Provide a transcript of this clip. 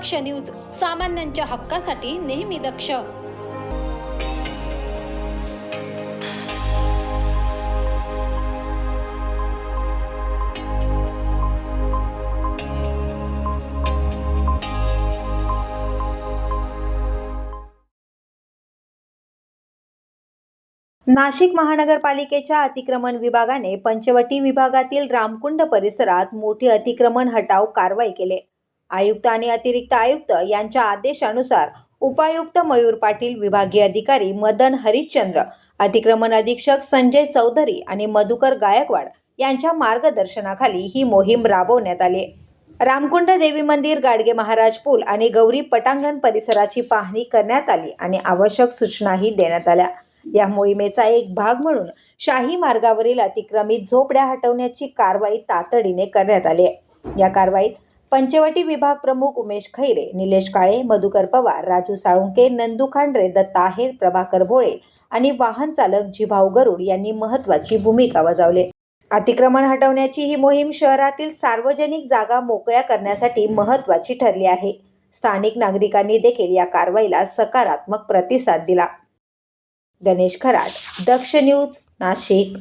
दक्ष news सामान्यांच्या हक्कासाठी नेहमी दक्ष. नाशिक महानगरपालिकेच्या अतिक्रमण विभागाने पंचवटी विभागातील रामकुंड परिसरात मोठी अतिक्रमण हटाव कारवाई केले. आयुक्त आणि अतिरिक्त आयुक्त यांच्या आदेशानुसार उपायुक्त मयूर पाटील विभागीय अधिकारी मदन हरिश्चंद्र अतिक्रमण अधीक्षक संजय चौधरी आणि मधुकर गायकवाड यांच्या मार्गदर्शनाखाली ही मोहीम राबवण्यात आली. रामकुंड देवी मंदिर गाडगे महाराज पूल आणि गौरी पटांगण परिसराची पाहणी करण्यात आली आणि आवश्यक सूचनाही देण्यात आल्या. या मोहिमेचा एक भाग म्हणून शाही मार्गावरील अतिक्रमित झोपड्या हटवण्याची कारवाई तातडीने करण्यात आली आहे. या कारवाईत पंचवटी विभाग प्रमुख उमेश खैरे निलेश काळे मधुकर पवार राजू साळुंके नंदू खांडरे दत्ता आहेर प्रभाकर भोळे आणि वाहन चालक जिभाऊ गरुड यांनी महत्वाची भूमिका बजावली. अतिक्रमण हटवण्याची ही मोहीम शहरातील सार्वजनिक जागा मोकळ्या करण्यासाठी महत्वाची ठरली आहे. स्थानिक नागरिकांनी देखील या कारवाईला सकारात्मक प्रतिसाद दिला. गणेश खराट दक्ष न्यूज नाशिक.